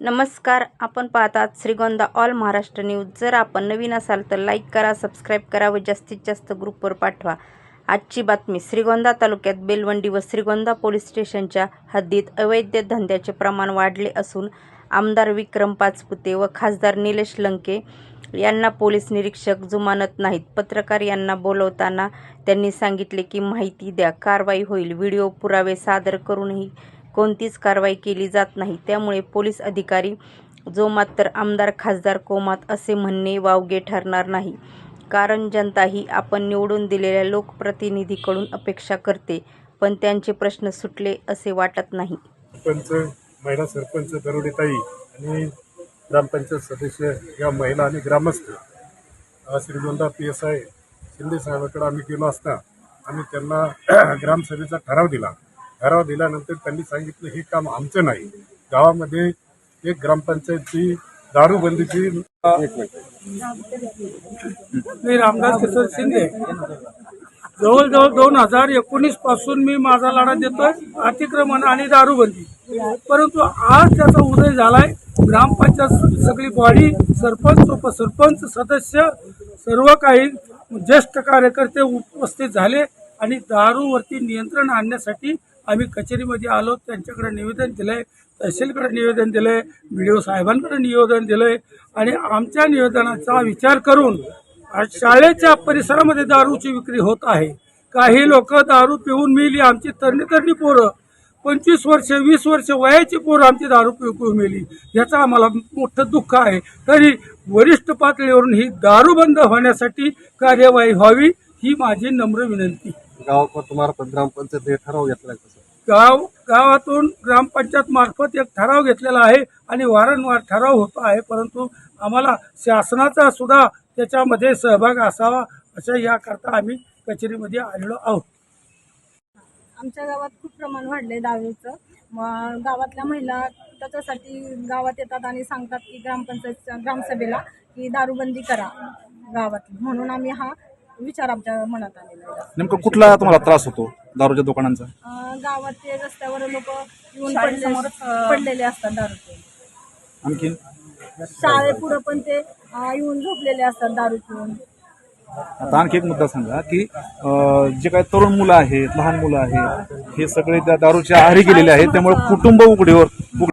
नमस्कार आपण पाहतात श्रीगोंदा ऑल महाराष्ट्र न्यूज जर आपण नवीन असाल तर लाईक करा सबस्क्राईब करा व जास्तीत जास्त ग्रुपवर पाठवा. आजची बातमी श्रीगोंदा तालुक्यात बेलवंडी व श्रीगोंदा पोलीस स्टेशनच्या हद्दीत अवैध धंद्याचे प्रमाण वाढले असून आमदार विक्रम पाचपुते व खासदार निलेश लंके यांना पोलीस निरीक्षक जुमानत नाहीत. पत्रकार यांना बोलवताना त्यांनी सांगितले की माहिती द्या कारवाई होईल. व्हिडिओ पुरावे सादर करूनही कोणतीच कारवाई केली जात नाही. त्यामुळे पोलीस अधिकारी जो मात्र आमदार खासदार कोमात असे म्हणणे वावगे ठरणार नाही. कारण जनता ही आपण निवडून दिलेल्या लोकप्रतिनिधीकडून अपेक्षा करते पण त्यांचे प्रश्न सुटले असे वाटत नाही. सरपंच महिला सरपंच दरोडेताई आणि ग्रामपंचायत सदस्य या महिला आणि ग्रामस्थ अ, Shrigonda P S I Shinde साहेबाकडे आम्ही गेलो असता आम्ही त्यांना ग्रामसभेचा ठराव दिला. ठराव दिल्यानंतर त्यांनी सांगितलं हे काम आमचं नाही. गावामध्ये एक ग्रामपंचायतची दारूबंदीची मी रामदास किशोर शिंदे. जवळजवळ दोन हजार एकोणीसपासून मी माझा लढा देतोय अतिक्रमण आणि दारूबंदी. परंतु आज त्याचा उदय झालाय. ग्रामपंचायत सगळी बॉडी सरपंच उपसरपंच सदस्य सर्व काही ज्येष्ठ कार्यकर्ते उपस्थित झाले आणि दारूवरती नियंत्रण आणण्यासाठी आम्ही कचेरीमध्ये आलो त्यांच्याकडे निवेदन दिलंय तहसीलकडे निवेदन दिलंय ओ साहेबांकडे निवेदन दिलंय. आणि आमच्या निवेदनाचा विचार करून आज शाळेच्या परिसरामध्ये दारूची विक्री होत आहे. काही लोक दारू पिऊन मिली आमची तरणी तरणी पोरं. पंचवीस वर्ष वीस वर्ष वयाची पोरं आमची दारू पिऊ मिली. याचं आम्हाला मोठं दुःख आहे. तरी वरिष्ठ पातळीवरून ही दारू बंद होण्यासाठी कार्यवाही व्हावी ही माझी नम्र विनंती. गावामार्फत ग्रामपंचायत हे ठराव घेतला गाव गावातून ग्रामपंचायत मार्फत एक ठराव घेतलेला आहे आणि वारंवार ठराव होत आहे परंतु आम्हाला शासनाचा सुद्धा त्याच्यामध्ये सहभाग असावा अशा याकरता आम्ही कचेरीमध्ये आलेलो आहोत. आमच्या गावात खूप प्रमाण वाढलंय दारूचं मग गावातल्या महिला त्याच्यासाठी गावात येतात आणि सांगतात की ग्रामपंचायत ग्रामसभेला की दारूबंदी करा गावातली. म्हणून आम्ही हा विचार आमच्या मनात आलेला आहे. नेमकं कुठला तुम्हाला त्रास होतो दारूच्या दुकानांचा? अं, गावात ते रस्त्यावर लोक येऊन पडले पडलेले असतात दारू पिऊन. आणखीन? शाळेपुढं पण ते अं, येऊन झोपलेले असतात दारू पिऊन. आता आणखी एक मुद्दा सांगा की अं, जे काही तरुण मुलं आहेत लहान मुलं आहेत हे सगळे त्या दारूच्या आहारी गेलेले आहेत त्यामुळे कुटुंब उघडीवर उघड-